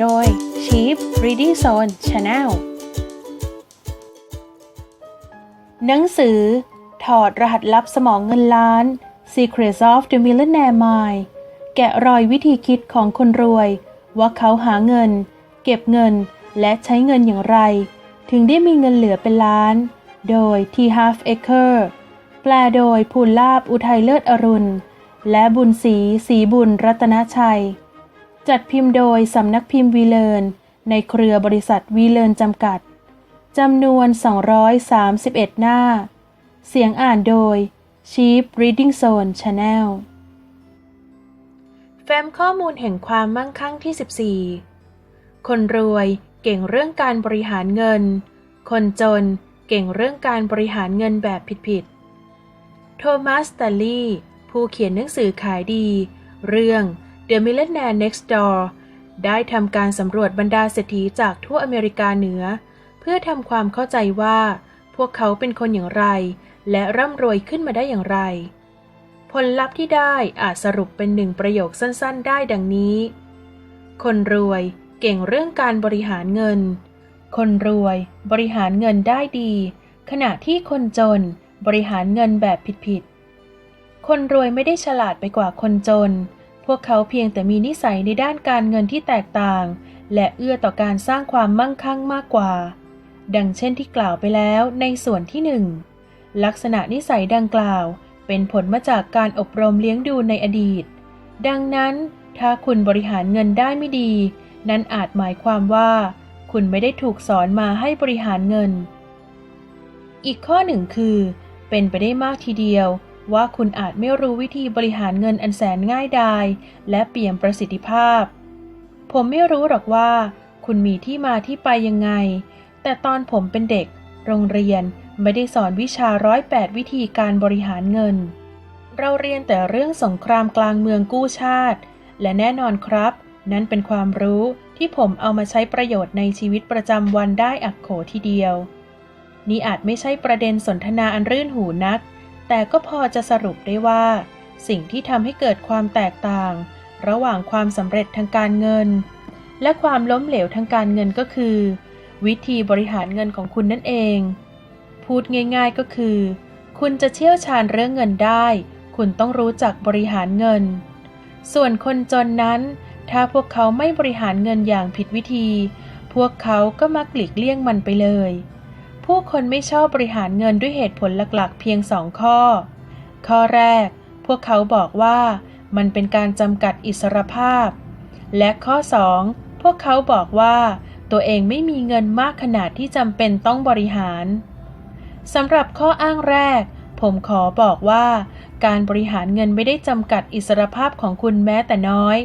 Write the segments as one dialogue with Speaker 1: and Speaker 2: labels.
Speaker 1: โดย Cheap Reading Zone Channel หนังสือ ถอดรหัสลับสมองเงินล้าน Secrets of the Millionaire Mind แกะรอยวิธีคิดของคนรวย ว่าเขาหาเงิน เก็บเงินและใช้เงินอย่างไร ถึงได้มีเงินเหลือเป็นล้าน โดย T Half Acre แปลโดยภูลลาบอุทัยเลิศอรุณ และบุญศรีศรีบุญรัตนชัย จัดพิมพ์โดยสำนักพิมพ์วีเลร์นในเครือบริษัทวีเลร์นจำกัด จำนวน 231 หน้า เสียงอ่านโดย Cheap Reading Zone Channel แฟ้มข้อมูลแห่งความมั่งคั่งที่ 14 คนรวยเก่งเรื่องการบริหารเงิน คนจนเก่งเรื่องการบริหารเงินแบบผิดๆ โทมัส ตัลลี่ ผู้เขียนหนังสือขายดี เรื่อง The Millionaire Next Door ได้ทำการสำรวจบรรดาเศรษฐีจากทั่วอเมริกาเหนือ เพื่อทำความเข้าใจว่า พวกเขาเป็นคนอย่างไร และร่ำรวยขึ้นมาได้อย่างไร ผลลัพธ์ที่ได้อาจสรุปเป็นหนึ่งประโยคสั้นๆ ได้ดังนี้ คนรวยเก่งเรื่องการบริหารเงิน คนรวยบริหารเงินได้ดี ขณะที่คนจนบริหารเงินแบบผิดๆ คนรวยไม่ได้ฉลาดไปกว่าคนจน พวกเขาเพียงแต่มีนิสัยในด้านการเงินที่แตกต่าง และเอื้อต่อการสร้างความมั่งคั่งมากกว่า ดังเช่นที่กล่าวไปแล้วในส่วนที่หนึ่งลักษณะนิสัยดังกล่าว เป็นผลมาจากการอบรมเลี้ยงดูในอดีต ดังนั้นถ้าคุณบริหารเงินได้ไม่ดี นั่นอาจหมายความว่า คุณไม่ได้ถูกสอนมาให้บริหารเงิน อีกข้อหนึ่งคือ เป็นไปได้มากทีเดียว ว่าคุณอาจไม่รู้วิธีบริหารเงินอันแสนง่ายดาย และเปี่ยมประสิทธิภาพ ผมไม่รู้หรอกว่า คุณมีที่มาที่ไปยังไง แต่ตอนผมเป็นเด็ก โรงเรียนไม่ได้สอนวิชาร้อยแปดวิธีการบริหารเงิน เราเรียนแต่เรื่องสงครามกลางเมืองกู้ชาติ และแน่นอนครับ นั่นเป็นความรู้ที่ผมเอามาใช้ประโยชน์ในชีวิตประจำวันได้อักโขทีเดียว นี่อาจไม่ใช่ประเด็นสนทนาอันรื่นหูนัก แต่ก็พอจะสรุปได้ว่า สิ่งที่ทำให้เกิดความแตกต่าง ระหว่างความสำเร็จทางการเงิน และความล้มเหลวทางการเงินก็คือ วิธีบริหารเงินของคุณนั่นเอง พูดง่าย ๆก็คือ คุณจะเชี่ยวชาญเรื่องเงินได้ คุณต้องรู้จักบริหารเงิน ส่วนคนจนนั้น ถ้าพวกเขาไม่บริหารเงินอย่างผิดวิธี พวกเขาก็มักหลีกเลี่ยงมันไปเลย ผู้คนไม่ชอบบริหารเงินด้วยเหตุผลหลักๆ เพียงสองข้อ ข้อแรก พวกเขาบอกว่ามันเป็นการจำกัดอิสรภาพ และข้อสองพวกเขาบอกว่าตัวเองไม่มีเงินมากขนาดที่จำเป็นต้องบริหารสำหรับข้ออ้างแรก ผมขอบอกว่า การบริหารเงินไม่ได้จำกัดอิสรภาพของคุณแม้แต่น้อย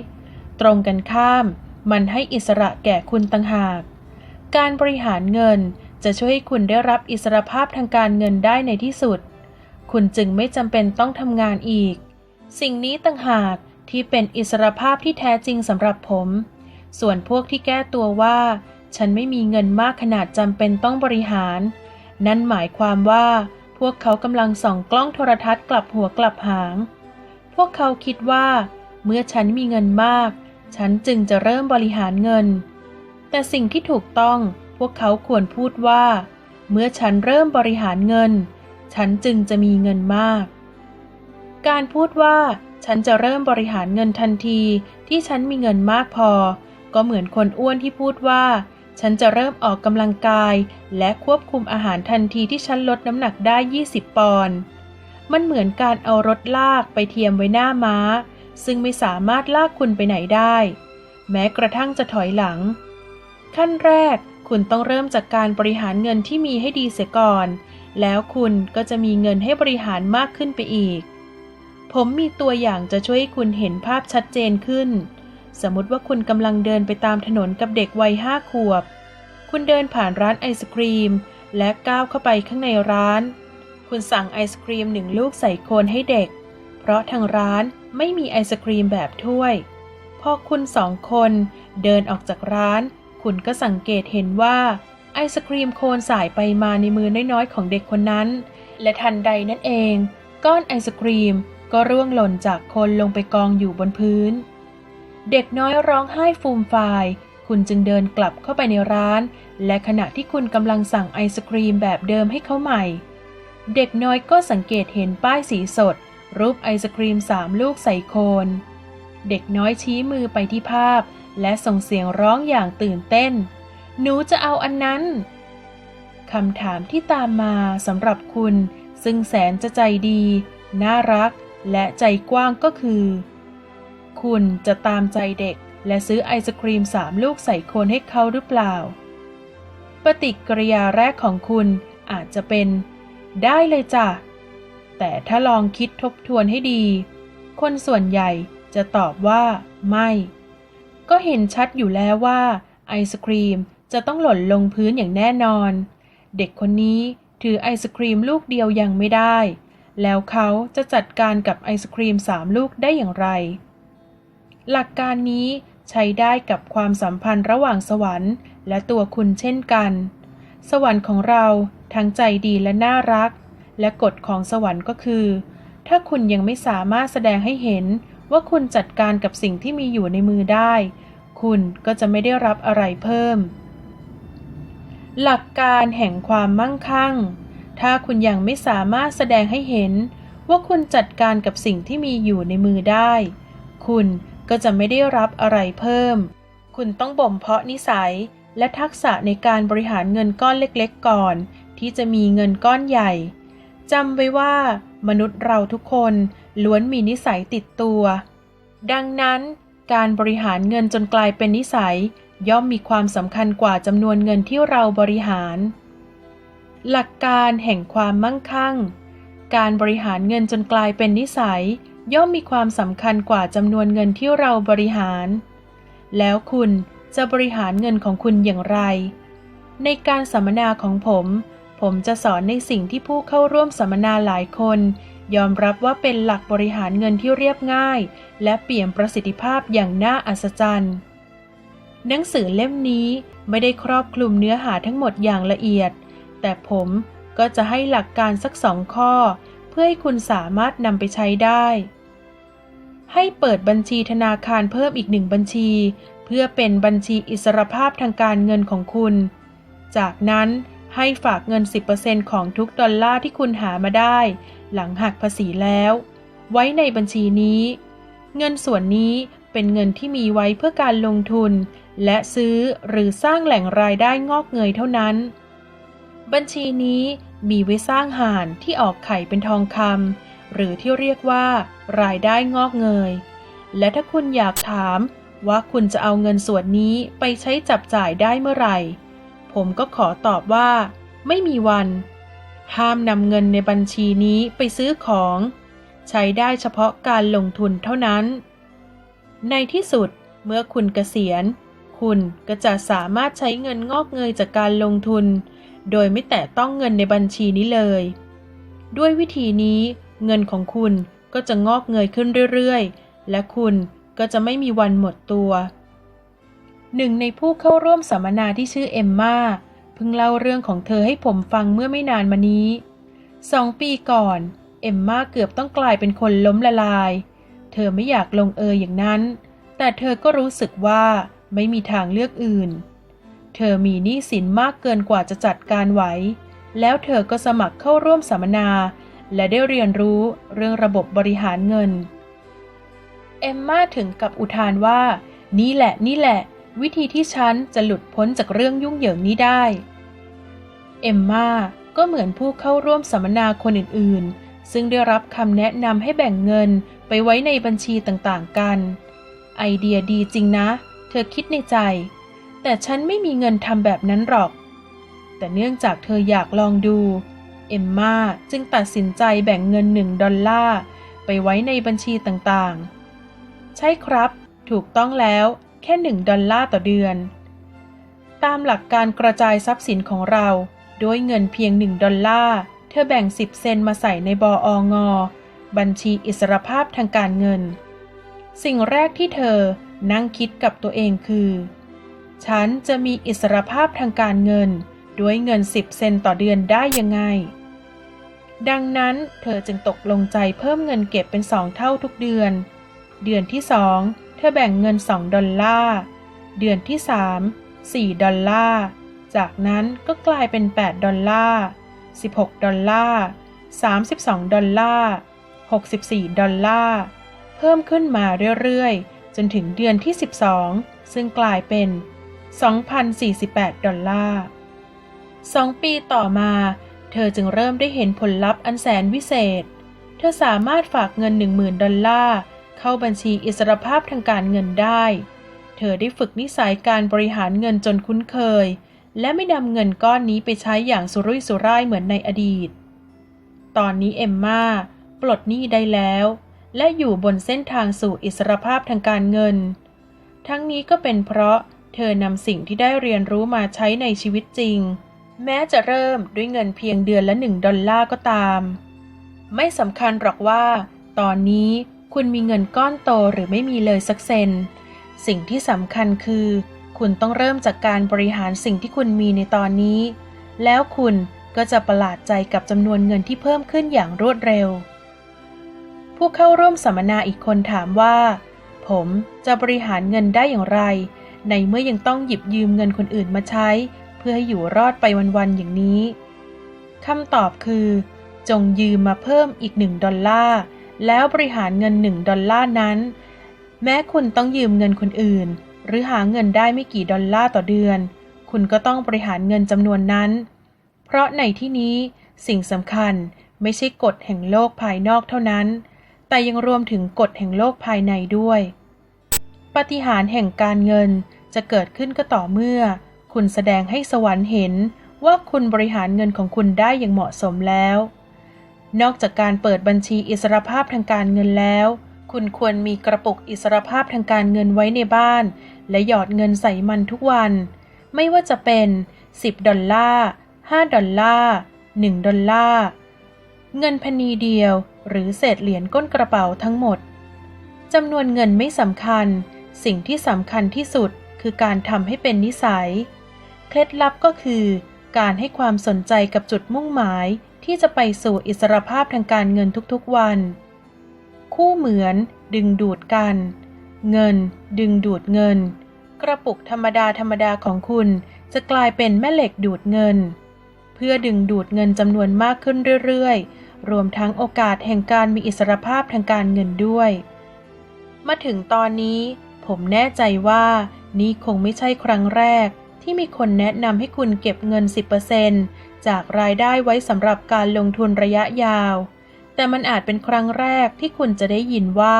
Speaker 1: ตรงกันข้าม มันให้อิสระแก่คุณต่างหาก การบริหารเงิน จะช่วยให้คุณได้รับอิสรภาพทางการเงินได้ในที่สุด คุณจึงไม่จำเป็นต้องทำงานอีก สิ่งนี้ต่างหากที่เป็นอิสรภาพที่แท้จริงสำหรับผม ส่วนพวกที่แก้ตัวว่า ฉันไม่มีเงินมากขนาดจำเป็นต้องบริหาร นั่นหมายความว่า พวกเขากำลังส่องกล้องโทรทัศน์กลับหัวกลับหาง พวกเขาคิดว่า เมื่อฉันมีเงินมาก ฉันจึงจะเริ่มบริหารเงิน แต่สิ่งที่ถูกต้อง พวกเขาควรพูดว่า เมื่อฉันเริ่มบริหารเงิน ฉันจึงจะมีเงินมาก การพูดว่า ฉันจะเริ่มบริหารเงินทันทีที่ฉันมีเงินมากพอ ก็เหมือนคนอ้วนที่พูดว่า ฉันจะเริ่มออกกำลังกาย และควบคุมอาหารทันทีที่ฉันลดน้ำหนักได้ 20 ปอนด์มันเหมือนการเอารถลากไปเทียมไว้หน้าม้า ซึ่งไม่สามารถลากคุณไปไหนได้ แม้กระทั่งจะถอยหลัง ขั้นแรก คุณต้องเริ่มจากการบริหารเงินที่มีให้ดีเสียก่อน แล้วคุณก็จะมีเงินให้บริหารมากขึ้นไปอีก ผมมีตัวอย่างจะช่วยให้คุณเห็นภาพชัดเจนขึ้น สมมติว่าคุณกำลังเดินไปตามถนนกับเด็กวัยห้าขวบ คุณเดินผ่านร้านไอศครีม และก้าวเข้าไปข้างในร้าน คุณสั่งไอศครีมหนึ่งลูกใส่โคนให้เด็ก เพราะทางร้านไม่มีไอศครีมแบบถ้วย พอคุณสองคนเดินออกจากร้าน คุณก็สังเกตเห็นว่าไอศครีมโคนสายไปมาในมือน้อยๆของเด็กคนนั้น และทันใดนั่นเอง ก้อนไอศครีมก็ร่วงหล่นจากโคนลงไปกองอยู่บนพื้น เด็กน้อยร้องไห้ฟูมฟาย คุณจึงเดินกลับเข้าไปในร้าน และขณะที่คุณกำลังสั่งไอศครีมแบบเดิมให้เขาใหม่ เด็กน้อยก็สังเกตเห็นป้ายสีสด รูปไอศครีมสามลูกใส่โคน เด็กน้อยชี้มือไปที่ภาพ และส่งเสียงร้องอย่างตื่นเต้น หนูจะเอาอันนั้น คำถามที่ตามมาสำหรับคุณ ซึ่งแสนจะใจดี น่ารัก และใจกว้างก็คือ คุณจะตามใจเด็กและซื้อไอศครีมสามลูกใส่คนให้เขาหรือเปล่า ปฏิกิริยาแรกของคุณอาจจะเป็น ได้เลยจ้ะ แต่ถ้าลองคิดทบทวนให้ดี คนส่วนใหญ่จะตอบว่า ไม่ ก็เห็นชัดอยู่แล้วว่าไอศครีมจะต้องหล่นลงพื้นอย่างแน่นอน เด็กคนนี้ถือไอศครีมลูกเดียวยังไม่ได้ แล้วเขาจะจัดการกับไอศครีมสามลูกได้อย่างไร หลักการนี้ใช้ได้กับความสัมพันธ์ระหว่างสวรรค์ และตัวคุณเช่นกัน สวรรค์ของเราทั้งใจดีและน่ารัก และกฎของสวรรค์ก็คือ ถ้าคุณยังไม่สามารถแสดงให้เห็น ว่าคุณจัดการกับสิ่งที่มีอยู่ในมือได้ คุณก็จะไม่ได้รับอะไรเพิ่ม หลักการแห่งความมั่งคั่ง ถ้าคุณยังไม่สามารถแสดงให้เห็น ว่าคุณจัดการกับสิ่งที่มีอยู่ในมือได้ คุณก็จะไม่ได้รับอะไรเพิ่ม คุณต้องบ่มเพาะนิสัยและทักษะในการบริหารเงินก้อนเล็กๆ ก่อน ที่จะมีเงินก้อนใหญ่จำไว้ว่ามนุษย์เราทุกคน ล้วนมีนิสัยติดตัว ดังนั้น การบริหารเงินจนกลายเป็นนิสัย ย่อมมีความสำคัญกว่าจำนวนเงินที่เราบริหาร หลักการแห่งความมั่งคั่ง การบริหารเงินจนกลายเป็นนิสัย ย่อมมีความสำคัญกว่าจำนวนเงินที่เราบริหาร แล้วคุณจะบริหารเงินของคุณอย่างไร ในการสัมมนาของผม ผมจะสอนในสิ่งที่ผู้เข้าร่วมสัมมนาหลายคน ยอมรับว่าเป็นหลักบริหารเงินที่เรียบง่าย และเปี่ยมประสิทธิภาพอย่างน่าอัศจรรย์ หนังสือเล่มนี้ไม่ได้ครอบคลุมเนื้อหาทั้งหมดอย่างละเอียด แต่ผมก็จะให้หลักการสักสองข้อ เพื่อให้คุณสามารถนำไปใช้ได้ ให้เปิดบัญชีธนาคารเพิ่มอีกหนึ่งบัญชี เพื่อเป็นบัญชีอิสรภาพทางการเงินของคุณ จากนั้น ให้ฝากเงิน 10%ของทุกดอลลาร์ที่คุณหามาได้ หลังหักภาษีแล้ว ไว้ในบัญชีนี้ เงินส่วนนี้เป็นเงินที่มีไว้เพื่อการลงทุน และซื้อหรือสร้างแหล่งรายได้งอกเงยเท่านั้น บัญชีนี้มีไว้สร้างห่านที่ออกไข่เป็นทองคำหรือที่เรียกว่า รายได้งอกเงย และถ้าคุณอยากถามว่าคุณจะเอาเงินส่วนนี้ไปใช้จับจ่ายได้เมื่อไหร่ ผมก็ขอตอบว่า ไม่มีวัน ห้ามนำเงินในบัญชีนี้ไปซื้อของ ใช้ได้เฉพาะการลงทุนเท่านั้น ในที่สุดเมื่อคุณเกษียณ คุณก็จะสามารถใช้เงินงอกเงยจากการลงทุน โดยไม่แตะต้องเงินในบัญชีนี้เลย ด้วยวิธีนี้เงินของคุณก็จะงอกเงยขึ้นเรื่อยๆ และคุณก็จะไม่มีวันหมดตัว หนึ่งในผู้เข้าร่วมสัมมนาที่ชื่อเอมมาเพิ่งเล่าเรื่องของเธอให้ผมฟังเมื่อไม่นานมานี้สองปีก่อน เอมมาเกือบต้องกลายเป็นคนล้มละลาย เธอไม่อยากลงเอยอย่างนั้น แต่เธอก็รู้สึกว่าไม่มีทางเลือกอื่น เธอมีหนี้สินมากเกินกว่าจะจัดการไหว แล้วเธอก็สมัครเข้าร่วมสัมมนา และได้เรียนรู้เรื่องระบบบริหารเงิน เอมมาถึงกับอุทานว่า นี่แหละนี่แหละ วิธีที่ฉันจะหลุดพ้นจากเรื่องยุ่งเหยิงนี้ได้ เอมมาก็เหมือนผู้เข้าร่วมสัมมนาคนอื่นๆ ซึ่งได้รับคำแนะนำให้แบ่งเงินไปไว้ในบัญชีต่างๆกัน ไอเดียดีจริงนะ เธอคิดในใจ แต่ฉันไม่มีเงินทำแบบนั้นหรอก แต่เนื่องจากเธออยากลองดู เอมมาจึงตัดสินใจแบ่งเงินหนึ่งดอลลาร์ไปไว้ในบัญชีต่างๆ ใช่ครับ ถูกต้องแล้ว แค่หนึ่งดอลลาร์ต่อเดือน ตามหลักการกระจายทรัพย์สินของเราโดยเงินเพียงหนึ่งดอลลาร์ เธอแบ่ง 10 เซนมาใส่ในบอองอ บัญชีอิสรภาพทางการเงิน สิ่งแรกที่เธอนั่งคิดกับตัวเองคือ ฉันจะมีอิสรภาพทางการเงิน ด้วยเงิน 10 เซนต่อเดือนได้ยังไงดังนั้นเธอจึงตกลงใจเพิ่มเงินเก็บเป็นสองเท่าทุกเดือน เดือนที่สอง เธอแบ่งเงิน 2 ดอลลาร์ เดือนที่ 3 4 ดอลลาร์ จากนั้นก็กลายเป็น 8 ดอลลาร์ 16 ดอลลาร์ 32 ดอลลาร์ 64 ดอลลาร์ เพิ่มขึ้นมาเรื่อยๆ จนถึงเดือนที่ 12 ซึ่งกลายเป็น 2,048 ดอลลาร์สองปีต่อมา เธอจึงเริ่มได้เห็นผลลัพธ์อันแสนวิเศษ เธอสามารถฝากเงิน 10,000 ดอลลาร์ เข้าบัญชีอิสรภาพทางการเงินได้ เธอได้ฝึกนิสัยการบริหารเงินจนคุ้นเคย และไม่นำเงินก้อนนี้ไปใช้อย่างสุรุ่ยสุร่ายเหมือนในอดีต ตอนนี้เอมมาปลดหนี้ได้แล้ว และอยู่บนเส้นทางสู่อิสรภาพทางการเงิน ทั้งนี้ก็เป็นเพราะเธอนำสิ่งที่ได้เรียนรู้มาใช้ในชีวิตจริง แม้จะเริ่มด้วยเงินเพียงเดือนละหนึ่งดอลลาร์ก็ตาม ไม่สำคัญหรอกว่า ตอนนี้ คุณมีเงินก้อนโตหรือไม่มีเลยสักเซน สิ่งที่สำคัญคือ คุณต้องเริ่มจากการบริหารสิ่งที่คุณมีในตอนนี้ แล้วคุณก็จะประหลาดใจกับจำนวนเงินที่เพิ่มขึ้นอย่างรวดเร็ว ผู้เข้าร่วมสัมมนาอีกคนถามว่า ผมจะบริหารเงินได้อย่างไร ในเมื่อยังต้องหยิบยืมเงินคนอื่นมาใช้ เพื่อให้อยู่รอดไปวันๆอย่างนี้คำตอบคือ จงยืมมาเพิ่มอีกหนึ่งดอลลาร์ แล้วบริหารเงินหนึ่งดอลลาร์นั้น แม้คุณต้องยืมเงินคนอื่น หรือหาเงินได้ไม่กี่ดอลลาร์ต่อเดือน คุณก็ต้องบริหารเงินจำนวนนั้น เพราะในที่นี้สิ่งสำคัญไม่ใช่กฎแห่งโลกภายนอกเท่านั้น แต่ยังรวมถึงกฎแห่งโลกภายในด้วย ปฏิหารแห่งการเงินจะเกิดขึ้นก็ต่อเมื่อ คุณแสดงให้สวรรค์เห็นว่าคุณบริหารเงินของคุณได้อย่างเหมาะสมแล้ว นอกจากการเปิดบัญชีอิสรภาพทางการเงินแล้ว คุณควรมีกระปุกอิสรภาพทางการเงินไว้ในบ้าน และหยอดเงินใส่มันทุกวัน ไม่ว่าจะเป็น 10 ดอลลาร์ 5 ดอลลาร์ 1 ดอลลาร์ เงินพนีเดียว หรือเศษเหรียญก้นกระเป๋าทั้งหมด จำนวนเงินไม่สำคัญ สิ่งที่สำคัญที่สุดคือการทำให้เป็นนิสัย เคล็ดลับก็คือการให้ความสนใจกับจุดมุ่งหมาย ที่จะไปสู่อิสรภาพทางการเงินทุกๆวัน คู่เหมือนดึงดูดกัน เงิน ดึงดูดเงิน กระปุกธรรมดาธรรมดาของคุณจะกลายเป็นแม่เหล็กดูดเงิน เพื่อดึงดูดเงินจำนวนมากขึ้นเรื่อยๆ รวมทั้งโอกาสแห่งการมีอิสรภาพทางการเงินด้วย มาถึงตอนนี้ผมแน่ใจว่านี่คงไม่ใช่ครั้งแรกที่มีคนแนะนำให้คุณเก็บเงิน 10% จากรายได้ไว้สำหรับการลงทุนระยะยาว แต่มันอาจเป็นครั้งแรกที่คุณจะได้ยินว่า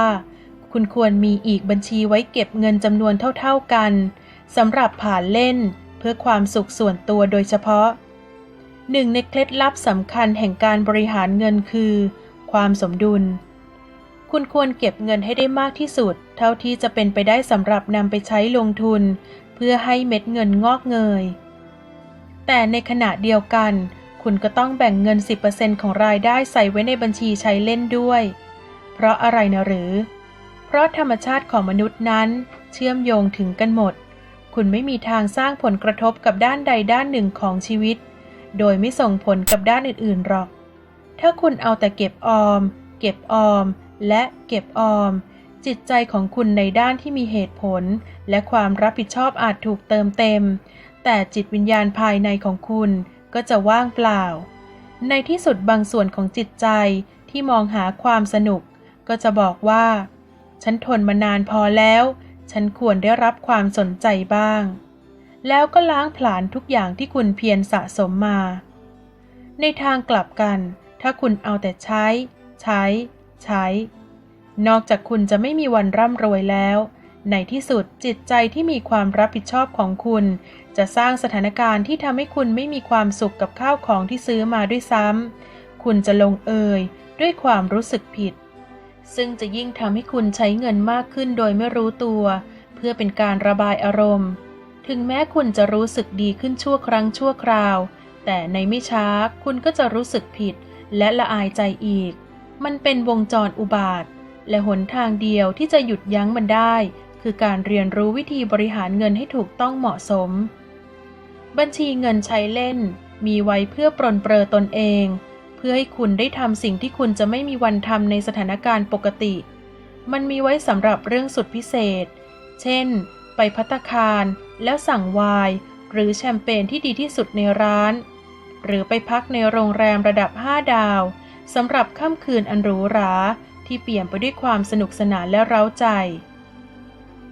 Speaker 1: คุณควรมีอีกบัญชีไว้เก็บเงินจำนวนเท่าๆกันสำหรับผ่านเล่นเพื่อความสุขส่วนตัวโดยเฉพาะ หนึ่งในเคล็ดลับสำคัญแห่งการบริหารเงินคือ ความสมดุล คุณควรเก็บเงินให้ได้มากที่สุด เท่าที่จะเป็นไปได้สำหรับนำไปใช้ลงทุน เพื่อให้เม็ดเงินงอกเงย แต่ในขณะเดียวกัน คุณก็ต้องแบ่งเงิน 10%ของรายได้ใส่ไว้ในบัญชีใช้เล่นด้วย เพราะอะไรนะหรือ เพราะธรรมชาติของมนุษย์นั้นเชื่อมโยงถึงกันหมด คุณไม่มีทางสร้างผลกระทบกับด้านใดด้านหนึ่งของชีวิต โดยไม่ส่งผลกับด้านอื่นๆหรอก ถ้าคุณเอาแต่เก็บออม เก็บออม และเก็บออม จิตใจของคุณในด้านที่มีเหตุผล และความรับผิดชอบอาจถูกเติมเต็ม แต่จิตวิญญาณภายในของคุณก็จะว่างเปล่า ในที่สุดบางส่วนของจิตใจที่มองหาความสนุก ก็จะบอกว่า ฉันทนมานานพอแล้ว ฉันควรได้รับความสนใจบ้าง แล้วก็ล้างผลาญทุกอย่างที่คุณเพียรสะสมมา ในทางกลับกัน ถ้าคุณเอาแต่ใช้ ใช้ ใช้ นอกจากคุณจะไม่มีวันร่ำรวยแล้ว ในที่สุดจิตใจที่มีความรับผิดชอบของคุณ จะสร้างสถานการณ์ที่ทำให้คุณไม่มีความสุขกับข้าวของที่ซื้อมาด้วยซ้ำ คุณจะลงเอยด้วยความรู้สึกผิด ซึ่งจะยิ่งทำให้คุณใช้เงินมากขึ้นโดยไม่รู้ตัว เพื่อเป็นการระบายอารมณ์ ถึงแม้คุณจะรู้สึกดีขึ้นชั่วครั้งชั่วคราว แต่ในไม่ช้าคุณก็จะรู้สึกผิดและละอายใจอีก มันเป็นวงจรอุบาท และหนทางเดียวที่จะหยุดยั้งมันได้ คือการเรียนรู้วิธีบริหารเงินให้ถูกต้องเหมาะสม บัญชีเงินใช้เล่น มีไว้เพื่อปรนเปรอตนเอง เพื่อให้คุณได้ทำสิ่งที่คุณจะไม่มีวันทำในสถานการณ์ปกติ มันมีไว้สำหรับเรื่องสุดพิเศษ เช่น ไปพัตคารแล้วสั่งไวน์หรือแชมเปญที่ดีที่สุดในร้าน หรือไปพักในโรงแรมระดับ 5 ดาวสำหรับค่ำคืนอันหรูหราที่เปี่ยมไปด้วยความสนุกสนานและเร้าใจ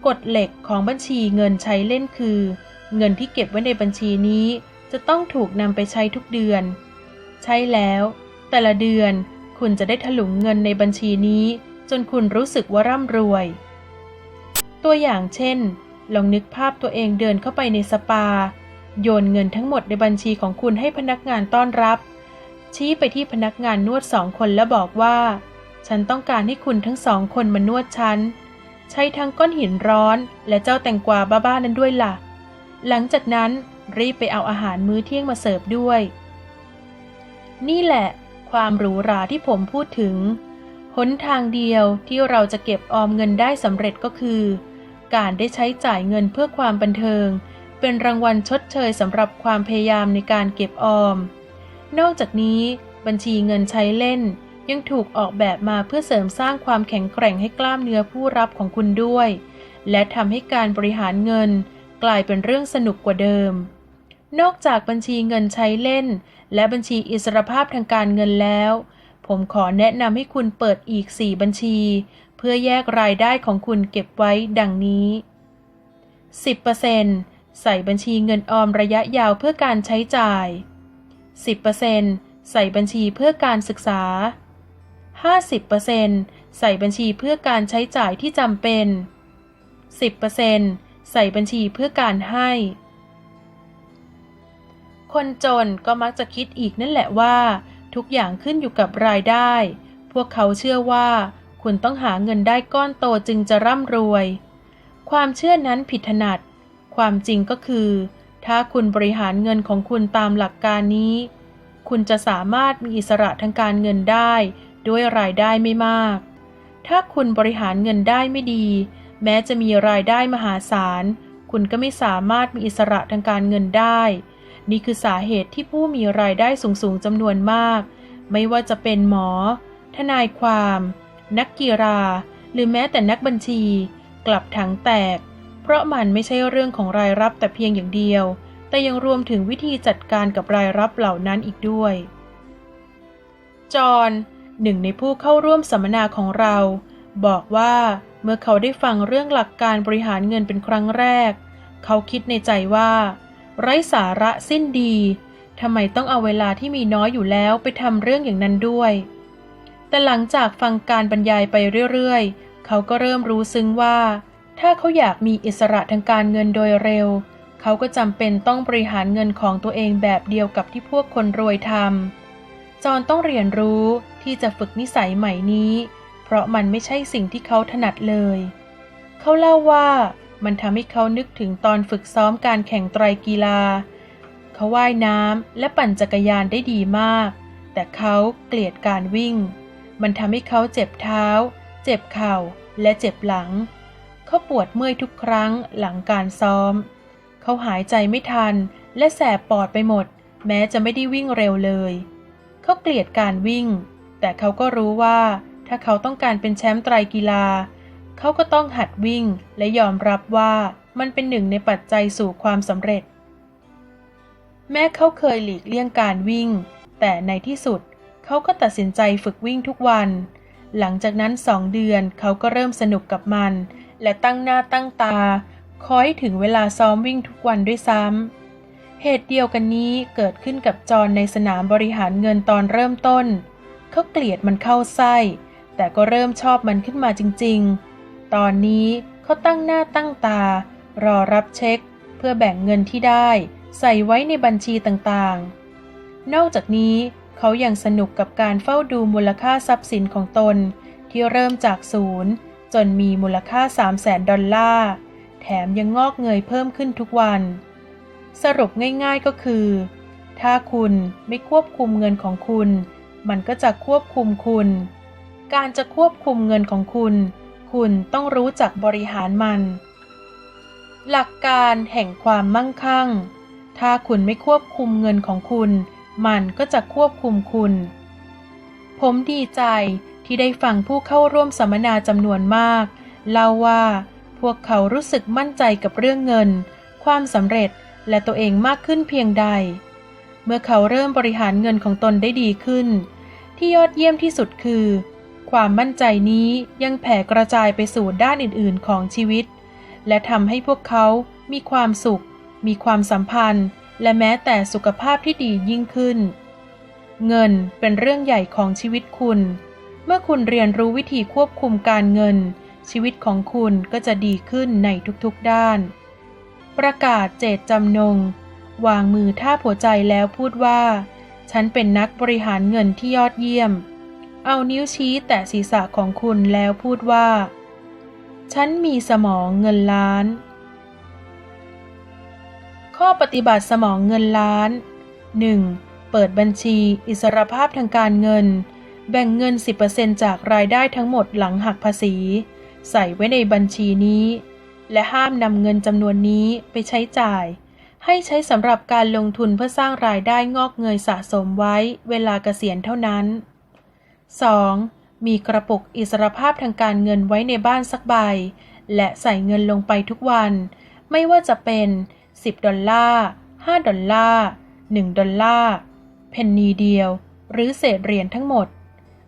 Speaker 1: กฎเหล็กของบัญชีเงินใช้เล่นคือ เงินที่เก็บไว้ในบัญชีนี้จะต้องถูกนำไปใช้ทุกเดือน ใช่แล้ว แต่ละเดือนคุณจะได้ถลุงเงินในบัญชีนี้ จนคุณรู้สึกว่าร่ำรวย ตัวอย่างเช่น ลองนึกภาพตัวเองเดินเข้าไปในสปา โยนเงินทั้งหมดในบัญชีของคุณให้พนักงานต้อนรับ ชี้ไปที่พนักงานนวดสองคนแล้วบอกว่า ฉันต้องการให้คุณทั้งสองคนมานวดฉัน ใช้ทั้งก้อนหินร้อนและเจ้าแตงกวาบ้าๆนั้นด้วยล่ะ หลังจากนั้นรีบไปเอาอาหารมื้อเที่ยงมาเสิร์ฟด้วย นี่แหละ ความหรูหราที่ผมพูดถึง หนทางเดียวที่เราจะเก็บออมเงินได้สำเร็จก็คือ การได้ใช้จ่ายเงินเพื่อความบันเทิง เป็นรางวัลชดเชยสำหรับความพยายามในการเก็บออม นอกจากนี้บัญชีเงินใช้เล่น ยังถูกออกแบบมาเพื่อเสริมสร้างความแข็งแกร่งให้กล้ามเนื้อผู้รับของคุณด้วย และทำให้การบริหารเงิน กลายเป็นเรื่องสนุกกว่าเดิม นอกจากบัญชีเงินใช้เล่น และบัญชีอิสรภาพทางการเงินแล้ว ผมขอแนะนำให้คุณเปิดอีก 4 บัญชี เพื่อแยกรายได้ของคุณเก็บไว้ดังนี้ 10%ใส่บัญชีเงินออมระยะยาวเพื่อการใช้จ่าย 10%ใส่บัญชีเพื่อการศึกษา 50%ใส่บัญชีเพื่อการใช้จ่ายที่จำเป็น 10% ใส่บัญชีเพื่อการให้ คนจนก็มักจะคิดอีกนั่นแหละว่า ทุกอย่างขึ้นอยู่กับรายได้ พวกเขาเชื่อว่า คุณต้องหาเงินได้ก้อนโตจึงจะร่ำรวย ความเชื่อนั้นผิดถนัด ความจริงก็คือ ถ้าคุณบริหารเงินของคุณตามหลักการนี้ คุณจะสามารถมีอิสระทางการเงินได้ ด้วยรายได้ไม่มาก ถ้าคุณบริหารเงินได้ไม่ดี แม้จะมีรายได้มหาศาล คุณก็ไม่สามารถมีอิสระทางการเงินได้ นี่คือสาเหตุที่ผู้มีรายได้สูงๆจำนวนมาก ไม่ว่าจะเป็นหมอ ทนายความ นักกีฬา หรือแม้แต่นักบัญชี กลับถังแตก เพราะมันไม่ใช่เรื่องของรายรับแต่เพียงอย่างเดียว แต่ยังรวมถึงวิธีจัดการกับรายรับเหล่านั้นอีกด้วย จอห์นหนึ่งในผู้เข้าร่วมสัมมนาของเรา บอกว่า เมื่อเขาได้ฟังเรื่องหลักการบริหารเงินเป็นครั้งแรก เขาคิดในใจว่า ไร้สาระสิ้นดีทำไมต้องเอาเวลาที่มีน้อยอยู่แล้วไปทำเรื่องอย่างนั้นด้วย แต่หลังจากฟังการบรรยายไปเรื่อยๆ เขาก็เริ่มรู้ซึ้งว่า ถ้าเขาอยากมีอิสระทางการเงินโดยเร็ว เขาก็จำเป็นต้องบริหารเงินของตัวเองแบบเดียวกับที่พวกคนรวยทำจอนต้องเรียนรู้ที่จะฝึกนิสัยใหม่นี้ เพราะมันไม่ใช่สิ่งที่เขาถนัดเลย เขาเล่าว่ามันทำให้เขานึกถึงตอนฝึกซ้อมการแข่งไตรกีฬา เขาว่ายน้ำและปั่นจักรยานได้ดีมาก แต่เขาเกลียดการวิ่ง มันทำให้เขาเจ็บเท้า เจ็บเข่า และเจ็บหลัง เขาปวดเมื่อยทุกครั้งหลังการซ้อม เขาหายใจไม่ทัน และแสบปอดไปหมด แม้จะไม่ได้วิ่งเร็วเลย เขาเกลียดการวิ่ง แต่เขาก็รู้ว่า ถ้าเขาต้องการเป็นแชมป์ไตรกีฬา เขาก็ต้องหัดวิ่งและยอมรับว่ามันเป็นหนึ่งในปัจจัยสู่ความสำเร็จ แม้เขาเคยหลีกเลี่ยงการวิ่ง แต่ในที่สุดเขาก็ตัดสินใจฝึกวิ่งทุกวัน หลังจากนั้นสองเดือนเขาก็เริ่มสนุกกับมัน และตั้งหน้าตั้งตา คอยถึงเวลาซ้อมวิ่งทุกวันด้วยซ้ำ เหตุเดียวกันนี้เกิดขึ้นกับจอนในสนามบริหารเงินตอนเริ่มต้น เขาเกลียดมันเข้าไส้ แต่ก็เริ่มชอบมันขึ้นมาจริงๆ ตอนนี้เขาตั้งหน้าตั้งตา รอรับเช็ค เพื่อแบ่งเงินที่ได้ ใส่ไว้ในบัญชีต่างๆ นอกจากนี้เขายัางสนุกกับการเฝ้าดูมูลค่าทรัพย์สินของตน ที่เริ่มจากศูนย์จนมีมูลค่า 3 0 0แสนดอลลาร์ แถมยังงอกเงยเพิ่มขึ้นทุกวัน สรุปง่ายๆก็คือ ถ้าคุณไม่ควบคุมเงินของคุณ มันก็จะควบคุมคุณ การจะควบคุมเงินของคุณ คุณต้องรู้จักบริหารมัน หลักการแห่งความมั่งคั่ง ถ้าคุณไม่ควบคุมเงินของคุณ มันก็จะควบคุมคุณ ผมดีใจที่ได้ฟังผู้เข้าร่วมสัมมนาจำนวนมาก เล่าว่า พวกเขารู้สึกมั่นใจกับเรื่องเงิน ความสำเร็จและตัวเองมากขึ้นเพียงใด เมื่อเขาเริ่มบริหารเงินของตนได้ดีขึ้น ที่ยอดเยี่ยมที่สุดคือ ความมั่นใจนี้ยังแผ่กระจายไปสู่ด้านอื่น ๆ ของชีวิต และทำให้พวกเขามีความสุข มีความสัมพันธ์ และแม้แต่สุขภาพที่ดียิ่งขึ้น เงินเป็นเรื่องใหญ่ของชีวิตคุณ เมื่อคุณเรียนรู้วิธีควบคุมการเงิน ชีวิตของคุณก็จะดีขึ้นในทุกๆด้าน ประกาศเจตจำนง วางมือท่าหัวใจแล้วพูดว่า ฉันเป็นนักบริหารเงินที่ยอดเยี่ยม เอานิ้วชี้แตะศีรษะของคุณแล้วพูดว่า ฉันมีสมองเงินล้าน ข้อปฏิบัติสมองเงินล้าน 1. เปิดบัญชีอิสรภาพทางการเงิน แบ่งเงิน 10%จากรายได้ทั้งหมดหลังหักภาษี ใส่ไว้ในบัญชีนี้ และห้ามนำเงินจำนวนนี้ไปใช้จ่าย ให้ใช้สำหรับการลงทุนเพื่อสร้างรายได้งอกเงยสะสมไว้เวลาเกษียณเท่านั้น 2. มีกระปุกอิสรภาพทางการเงินไว้ในบ้านสักใบ และใส่เงินลงไปทุกวัน ไม่ว่าจะเป็น 10 ดอลลาร์ 5 ดอลลาร์ 1 ดอลลาร์ เพนนีเดียว หรือเศษเหรียญทั้งหมด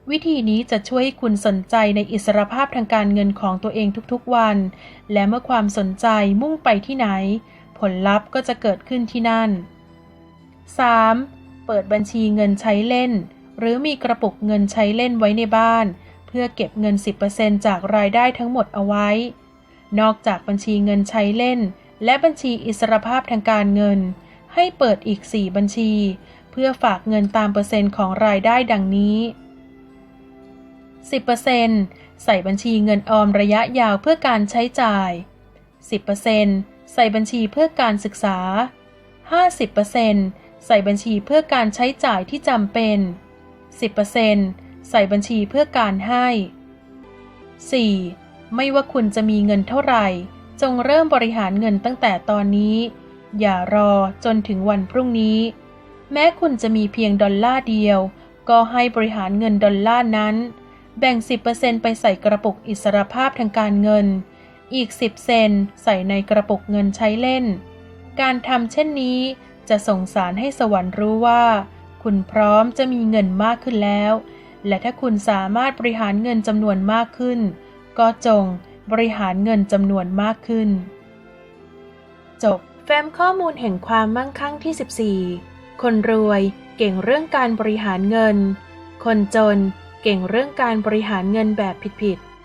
Speaker 1: วิธีนี้จะช่วยให้คุณสนใจในอิสรภาพทางการเงินของตัวเองทุกๆวัน และเมื่อความสนใจมุ่งไปที่ไหน ผลลัพธ์ก็จะเกิดขึ้นที่นั่น 3. เปิดบัญชีเงินใช้เล่น หรือมีกระปุกเงินใช้เล่นไว้ในบ้าน เพื่อเก็บเงิน 10%จากรายได้ทั้งหมดเอาไว้ นอกจากบัญชีเงินใช้เล่น และบัญชีอิสรภาพทางการเงิน ให้เปิดอีก 4 บัญชี เพื่อฝากเงินตามเปอร์เซ็นต์ของรายได้ดังนี้ 10%ใส่บัญชีเงินออมระยะยาวเพื่อการใช้จ่าย 10%ใส่บัญชีเพื่อการศึกษา 50%ใส่บัญชีเพื่อการใช้จ่ายที่จำเป็น 10%ใส่บัญชีเพื่อการให้ 4. ไม่ว่าคุณจะมีเงินเท่าไหร่ จงเริ่มบริหารเงินตั้งแต่ตอนนี้ อย่ารอจนถึงวันพรุ่งนี้ แม้คุณจะมีเพียงดอลลาร์เดียว ก็ให้บริหารเงินดอลลาร์นั้น แบ่ง 10%ไปใส่กระปุกอิสรภาพทางการเงิน อีก 10 เซนใส่ในกระปุกเงินใช้เล่น การทำเช่นนี้จะส่งสารให้สวรรค์รู้ว่า คุณพร้อมจะมีเงินมากขึ้นแล้ว และถ้าคุณสามารถบริหารเงินจำนวนมากขึ้น ก็จงบริหารเงินจำนวนมากขึ้น จบแฟ้มข้อมูลแห่งความมั่งคั่งที่ 14 คนรวยเก่งเรื่องการบริหารเงิน คนจนเก่งเรื่องการบริหารเงินแบบผิดๆ